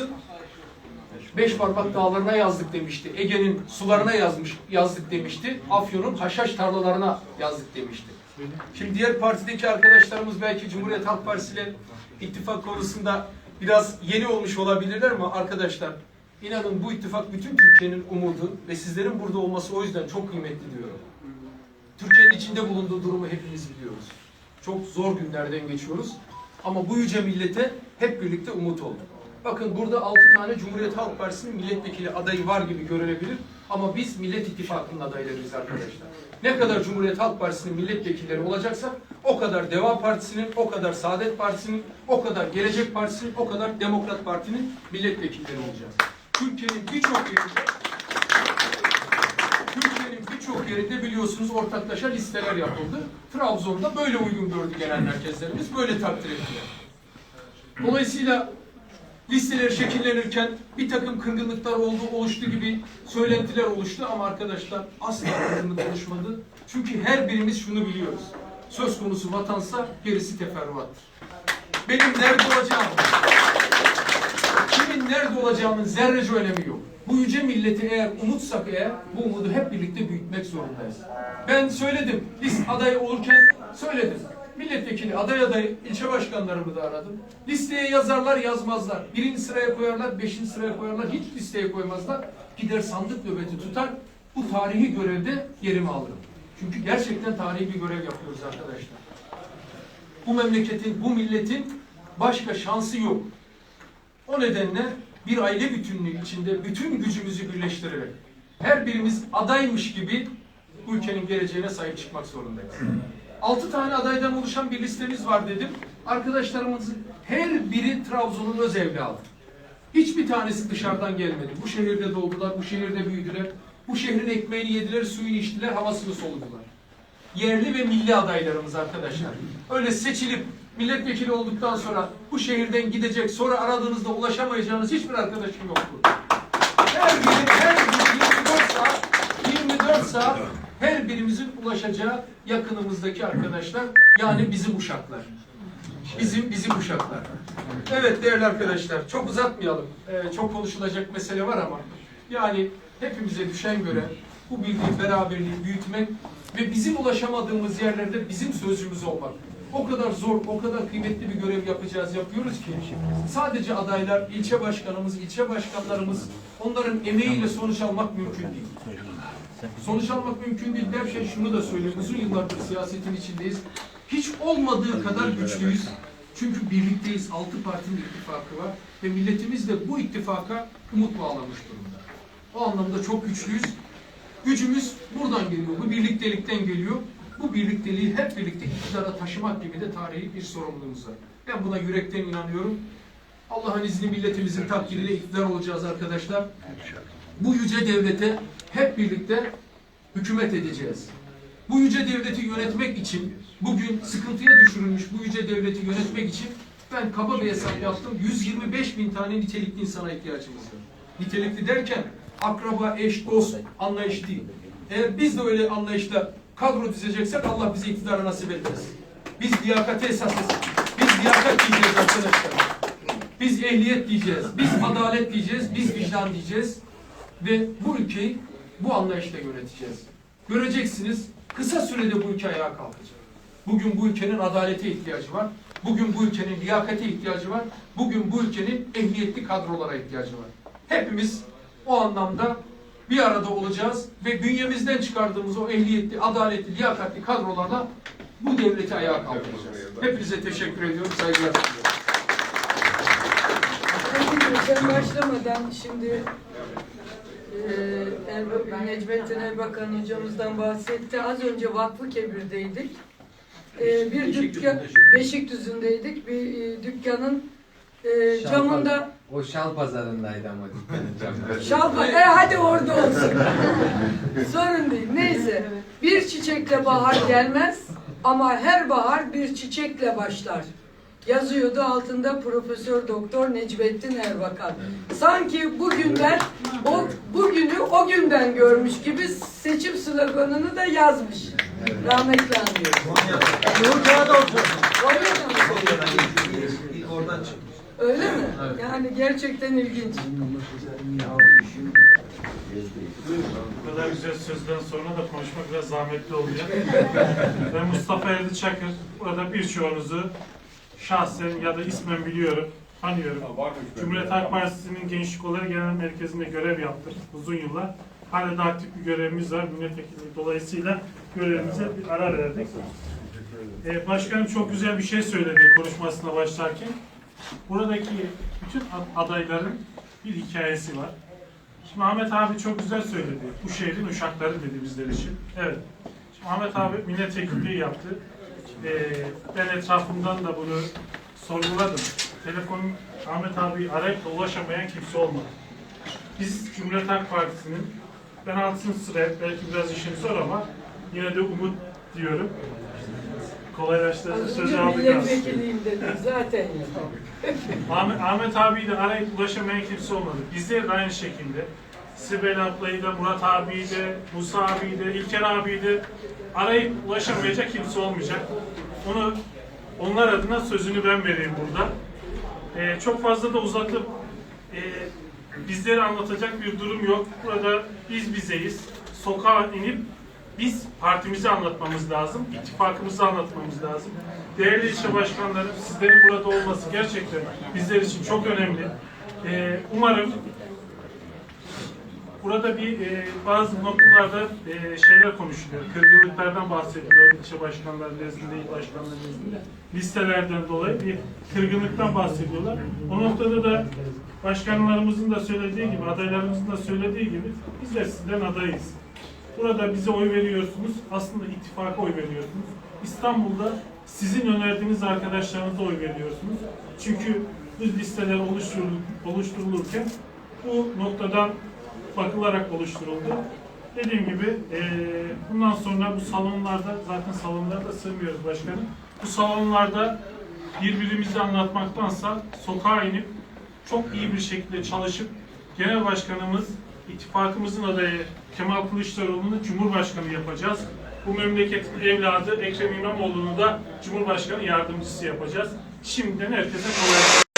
Kıbrıs'ın beş parmak dağlarına yazdık demişti. Ege'nin sularına yazmış yazdık demişti. Afyon'un haşhaş tarlalarına yazdık demişti. Şimdi diğer partideki arkadaşlarımız belki Cumhuriyet Halk Partisi ile ittifak konusunda biraz yeni olmuş olabilirler ama arkadaşlar inanın bu ittifak bütün Türkiye'nin umudu ve sizlerin burada olması o yüzden çok kıymetli diyorum. Türkiye'nin içinde bulunduğu durumu hepimiz biliyoruz. Çok zor günlerden geçiyoruz. Ama bu yüce millete hep birlikte umut olduk. Bakın burada altı tane Cumhuriyet Halk Partisi'nin milletvekili adayı var gibi görünebilir. Ama biz Millet İttifakı'nın adaylarıyız arkadaşlar. Ne kadar Cumhuriyet Halk Partisi'nin milletvekilleri olacaksa o kadar Deva Partisi'nin, o kadar Saadet Partisi'nin, o kadar Gelecek Partisi'nin, o kadar Demokrat Parti'nin milletvekilleri olacağız. Türkiye'nin birçok yerinde Türkiye'nin birçok yerinde biliyorsunuz ortaklaşa listeler yapıldı. Trabzon'da böyle uygun gördü genel merkezlerimiz, böyle takdir ettiler. Dolayısıyla listeler şekillenirken bir takım kırgınlıklar oldu, oluştu gibi söylentiler oluştu ama arkadaşlar asla kırgınlık oluşmadı. Çünkü her birimiz şunu biliyoruz. Söz konusu vatansa gerisi teferruattır. Benim nerede olacağım, kimin nerede olacağının zerrece önemi yok. Bu yüce milleti eğer umutsak eğer bu umudu hep birlikte büyütmek zorundayız. Ben söyledim, biz aday olurken söyledim. Milletvekili aday adayı ilçe başkanlarımı da aradım. Listeye yazarlar yazmazlar. Birinci sıraya koyarlar, beşinci sıraya koyarlar. Hiç listeye koymazlar. Gider sandık nöbeti tutar. Bu tarihi görevde yerimi alırım. Çünkü gerçekten tarihi bir görev yapıyoruz arkadaşlar. Bu memleketin, bu milletin başka şansı yok. O nedenle bir aile bütünlüğü içinde bütün gücümüzü birleştirerek her birimiz adaymış gibi bu ülkenin geleceğine sahip çıkmak zorundayız. Altı tane adaydan oluşan bir listemiz var dedim. Arkadaşlarımızın her biri Trabzon'un öz evladı. Hiçbir tanesi dışarıdan gelmedi. Bu şehirde doğdular, bu şehirde büyüdüler. Bu şehrin ekmeğini yediler, suyunu içtiler, havasını soludular. Yerli ve milli adaylarımız arkadaşlar. Öyle seçilip milletvekili olduktan sonra bu şehirden gidecek, sonra aradığınızda ulaşamayacağınız hiçbir arkadaşım yoktu. Her biri, her biri 24 saat, 24 saat her birimizin ulaşacağı yakınımızdaki arkadaşlar, yani bizim uşaklar. Bizim, bizim uşaklar. Evet değerli arkadaşlar, çok uzatmayalım. Ee, çok konuşulacak mesele var ama yani hepimize düşen göre bu birliği, beraberliği büyütmek ve bizim ulaşamadığımız yerlerde bizim sözcümüz olmak. O kadar zor, o kadar kıymetli bir görev yapacağız, yapıyoruz ki sadece adaylar, ilçe başkanımız, ilçe başkanlarımız onların emeğiyle sonuç almak mümkün değil. Sonuç almak mümkün değil derken şunu da söyleyeyim. Uzun yıllardır siyasetin içindeyiz. Hiç olmadığı kadar güçlüyüz. Çünkü birlikteyiz. Altı partinin ittifakı var. Ve milletimiz de bu ittifaka umut bağlamış durumda. O anlamda çok güçlüyüz. Gücümüz buradan geliyor. Bu birliktelikten geliyor. Bu birlikteliği hep birlikte iktidara taşımak gibi de tarihi bir sorumluluğumuz var. Ben buna yürekten inanıyorum. Allah'ın izni milletimizin takdiriyle iktidar olacağız arkadaşlar. Bu yüce devlete hep birlikte hükümet edeceğiz. Bu yüce devleti yönetmek için, bugün sıkıntıya düşürülmüş bu yüce devleti yönetmek için ben kaba bir hesap yaptım. 125 bin tane nitelikli insana ihtiyacımız var. Nitelikli derken akraba, eş, dost anlayış değil. Eğer biz de öyle anlayışla kadro dizeceksek Allah bize iktidara nasip etmez. Biz liyakate esas Biz liyakat diyeceğiz arkadaşlar. Biz ehliyet diyeceğiz. Biz adalet diyeceğiz. Biz vicdan diyeceğiz. Ve bu ülkeyi bu anlayışla yöneteceğiz. Göreceksiniz kısa sürede bu ülke ayağa kalkacak. Bugün bu ülkenin adalete ihtiyacı var. Bugün bu ülkenin liyakate ihtiyacı var. Bugün bu ülkenin ehliyetli kadrolara ihtiyacı var. Hepimiz o anlamda bir arada olacağız ve bünyemizden çıkardığımız o ehliyetli, adaletli, liyakatli kadrolarla bu devleti ayağa kaldıracağız. Hepinize teşekkür ediyorum. Saygılar sunuyorum. Sen başlamadan şimdi Erba- Necmettin Erbakan hocamızdan bahsetti. Az önce Vakfı Kebir'deydik. E, bir dükkan, Beşikdüzü'ndeydik. Bir e, dükkanın e, camında O şal pazarındaydı ama dükkanın camı. Şalpa, e hadi orada olsun. Sorun değil. Neyse. Bir çiçekle bahar gelmez ama her bahar bir çiçekle başlar. Yazıyordu altında Profesör Doktor Necmettin Erbakan. Sanki bugünden o bugünü o günden görmüş gibi seçim sloganını da yazmış. Rahmetli olsun. Konya'da? İlk oradan çıkmış. Öyle mi? Yani gerçekten ilginç. Bu kadar güzel sözden sonra da konuşmak biraz zahmetli oluyor. ben Mustafa Erdi Çakır. Burada birçoğunuzu şahsen ya da ismen biliyorum, tanıyorum. Cumhuriyet Halk Partisi'nin Gençlik Kolları Genel Merkezi'nde görev yaptım uzun yıllar. Hala da aktif bir görevimiz var. Milletvekilliği dolayısıyla görevimize bir ara verdik. Ee, başkanım çok güzel bir şey söyledi konuşmasına başlarken. Buradaki bütün ad- adayların bir hikayesi var. Şimdi Ahmet abi çok güzel söyledi. Bu şehrin uşakları dedi bizler için. Evet. Şimdi Ahmet abi milletvekilliği yaptı. Ee, ben etrafımdan da bunu sorguladım. Telefonun Ahmet abi arayıp da ulaşamayan kimse olmadı. Biz Cumhuriyet Halk Partisi'nin ben altın sıra belki biraz işim zor ama yine de umut diyorum. Kolaylaştırıcı sözü aldık milletvekiliyim dedim zaten. Ahmet, Ahmet abiyi de arayıp ulaşamayan kimse olmadı. Bizler de aynı şekilde Sibel ablayı da, Murat abiyi de, Musa abiyi de, İlker abiyi de arayıp ulaşamayacak kimse olmayacak. Onu onlar adına sözünü ben vereyim burada. Ee, çok fazla da uzatıp e, bizleri anlatacak bir durum yok. Burada biz bizeyiz. Sokağa inip biz partimizi anlatmamız lazım, ittifakımızı anlatmamız lazım. Değerli ilçe başkanlarım, sizlerin burada olması gerçekten bizler için çok önemli. Ee, umarım burada bir e, bazı noktalarda e, şeyler konuşuluyor. Kırgınlıklardan bahsediliyor ilçe başkanları nezdinde, il başkanları nezdinde. Listelerden dolayı bir kırgınlıktan bahsediyorlar. O noktada da başkanlarımızın da söylediği gibi, adaylarımızın da söylediği gibi biz de sizden adayız. Burada bize oy veriyorsunuz. Aslında ittifaka oy veriyorsunuz. İstanbul'da sizin önerdiğiniz arkadaşlarınıza oy veriyorsunuz. Çünkü bu listeler oluşturul- oluşturulurken bu noktadan bakılarak oluşturuldu. Dediğim gibi eee, bundan sonra bu salonlarda zaten salonlarda sığmıyoruz başkanım. Bu salonlarda birbirimizi anlatmaktansa sokağa inip çok iyi bir şekilde çalışıp genel başkanımız ittifakımızın adayı Kemal Kılıçdaroğlu'nu Cumhurbaşkanı yapacağız. Bu memleketin evladı Ekrem İmamoğlu'nu da Cumhurbaşkanı yardımcısı yapacağız. Şimdiden herkese kolay gelsin.